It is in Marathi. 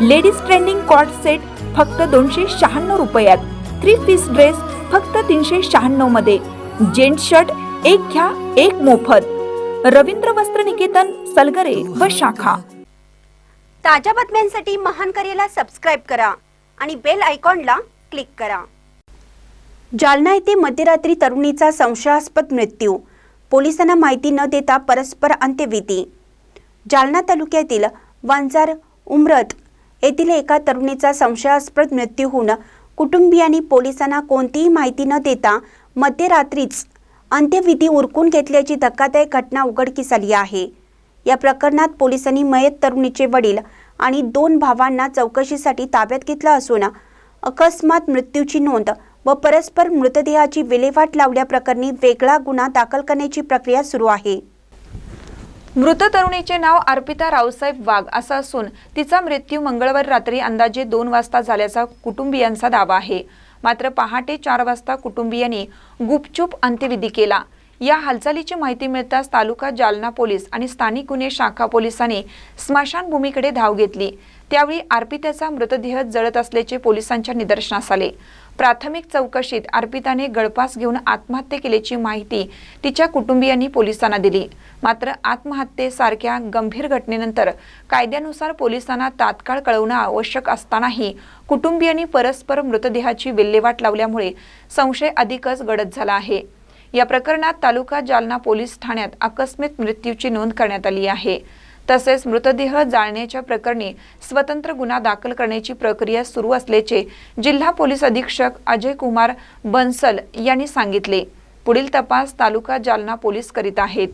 लेडीज ट्रेंडिंग कॉट सेट फक्त दोनशे शहाण्णव रुपयात. थ्री पीस ड्रेस फक्त तीनशे शहाण्णवमध्ये. जेंट्स शर्ट एक घ्या एक मोफत. रवींद्र वस्त्र निकेतन सलगरे व शाखा. ताज्या बातम्यांसाठी महान करेला सबस्क्राईब करा आणि बेल आयकॉनला क्लिक करा. जालना येथे मध्यरात्री तरुणीचा संशयास्पद मृत्यू. पोलिसांना माहिती न देता परस्पर अंत्यविधी. जालना तालुक्यातील वांजार उमरत येथील एका तरुणीचा संशयास्पद मृत्यू होऊन कुटुंबियांनी पोलिसांना कोणतीही माहिती न देता मध्यरात्रीच अंत्यविधी उरकून घेतल्याची धक्कादायक घटना उघडकीस आली आहे. या प्रकरणात पोलिसांनी मयत तरुणीचे वडील आणि दोन भावांना चौकशीसाठी ताब्यात घेतलं असून अकस्मात मृत्यूची नोंद व परस्पर मृतदेहाची विल्हेवाट लावल्याप्रकरणी वेगळा गुन्हा दाखल करण्याची प्रक्रिया सुरू आहे. मृत तरुणीचे नाव अर्पिता रावसाहेब वाघ असं असून तिचा मृत्यू मंगळवार रात्री अंदाजे दोन वाजता झाल्याचा कुटुंबियांचा दावा आहे. मात्र पहाटे चार वाजता कुटुंबियांनी गुपचूप अंत्यविधी केला. या हालचालीची माहिती मिळताच तालुका जालना पोलीस आणि स्थानिक गुन्हे शाखा पोलिसांनी स्मशानभूमीकडे धाव घेतली. त्यावेळी अर्पिताचा मृतदेह जळत असल्याचे पोलिसांच्या निदर्शनास आले. प्राथमिक चौकशीत अर्पिताने गळपास घेऊन आत्महत्या केल्याची माहिती तिच्या कुटुंबियांनी पोलिसांना दिली. मात्र आत्महत्येसारख्या गंभीर घटनेनंतर कायद्यानुसार पोलिसांना तात्काळ कळवणं आवश्यक असतानाही कुटुंबियांनी परस्पर मृतदेहाची विल्हेवाट लावल्यामुळे संशय अधिकच गडद झाला आहे. या प्रकरणात तालुका जालना पोलीस ठाण्यात आकस्मिक मृत्यूची नोंद करण्यात आली आहे. तसेच मृतदेह जाळण्याच्या प्रकरणी स्वतंत्र गुन्हा दाखल करण्याची प्रक्रिया सुरू असल्याचे जिल्हा पोलीस अधीक्षक अजय कुमार बन्सल यांनी सांगितले. पुढील तपास तालुका जालना पोलीस करीत आहेत.